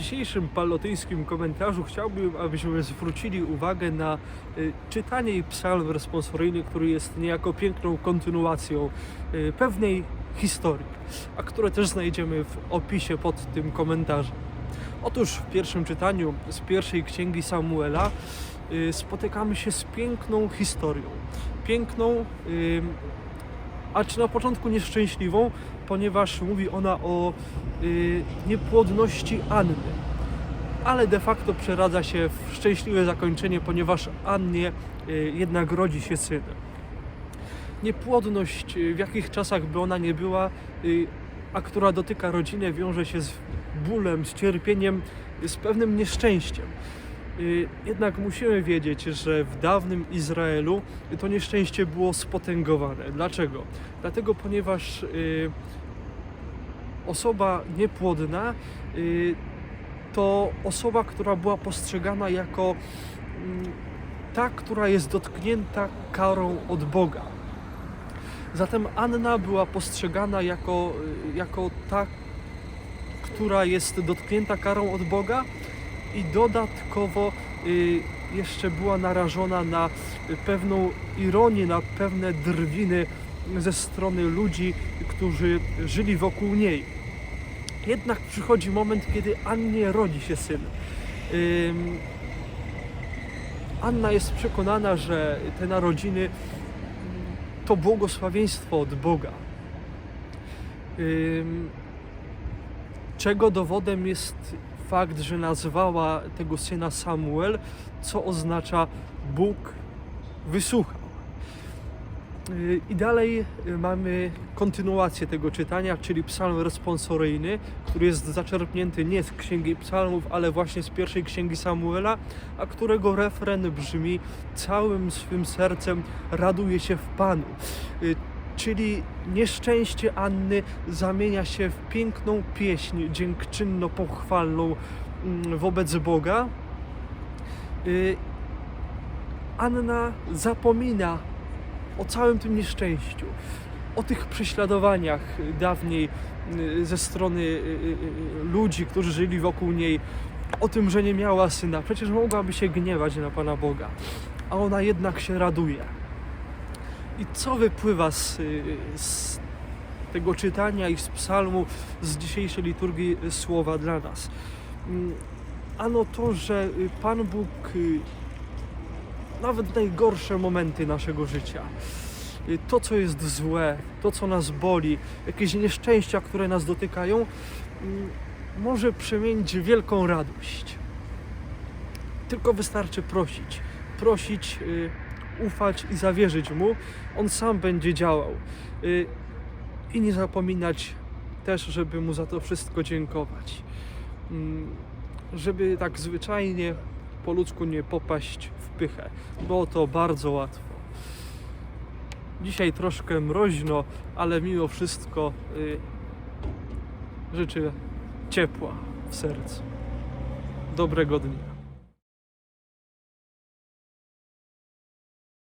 dzisiejszym palotyńskim komentarzu chciałbym, abyśmy zwrócili uwagę na y, czytanie psalm responsoryjny, który jest niejako piękną kontynuacją y, pewnej historii, a które też znajdziemy w opisie pod tym komentarzem. Otóż w pierwszym czytaniu z pierwszej księgi Samuela y, spotykamy się z piękną historią. Piękną, y, acz na początku nieszczęśliwą, ponieważ mówi ona o y, niepłodności Anny. Ale de facto przeradza się w szczęśliwe zakończenie, ponieważ Annie y, jednak rodzi się syn. Niepłodność, y, w jakich czasach by ona nie była, a która dotyka rodziny, wiąże się z bólem, z cierpieniem, z pewnym nieszczęściem. Y, Jednak musimy wiedzieć, że w dawnym Izraelu to nieszczęście było spotęgowane. Dlaczego? Dlatego, ponieważ y, osoba niepłodna y, to osoba, która była postrzegana jako mm, ta, która jest dotknięta karą od Boga. Zatem Anna była postrzegana jako, jako ta, która jest dotknięta karą od Boga i dodatkowo y, jeszcze była narażona na y, pewną ironię, na pewne drwiny ze strony ludzi, którzy żyli wokół niej. Jednak przychodzi moment, kiedy Annie rodzi się syn. Anna jest przekonana, że te narodziny to błogosławieństwo od Boga. Czego dowodem jest fakt, że nazwała tego syna Samuel, co oznacza Bóg wysłuchał. I dalej mamy kontynuację tego czytania, czyli psalm responsoryjny, który jest zaczerpnięty nie z księgi psalmów, ale właśnie z pierwszej księgi Samuela, a którego refren brzmi całym swym sercem raduje się w Panu. Czyli nieszczęście Anny zamienia się w piękną pieśń dziękczynno-pochwalną mm, wobec Boga. Y, Anna zapomina o całym tym nieszczęściu, o tych prześladowaniach dawniej y, ze strony y, ludzi, którzy żyli wokół niej, o tym, że nie miała syna. Przecież mogłaby się gniewać na Pana Boga, a ona jednak się raduje. I co wypływa z, y, z tego czytania i z psalmu, z dzisiejszej liturgii słowa dla nas? Mm, Ano to, że Pan Bóg y, nawet najgorsze momenty naszego życia, y, to co jest złe, to co nas boli, jakieś nieszczęścia, które nas dotykają, mm, może przemienić w wielką radość. Tylko wystarczy prosić. Prosić, ufać i zawierzyć Mu. On sam będzie działał. Y, I nie zapominać też, żeby Mu za to wszystko dziękować. Mm, Żeby tak zwyczajnie po ludzku nie popaść w pychę, bo to bardzo łatwo. Dzisiaj troszkę mroźno, ale mimo wszystko y, życzę ciepła w sercu. Dobrego dnia.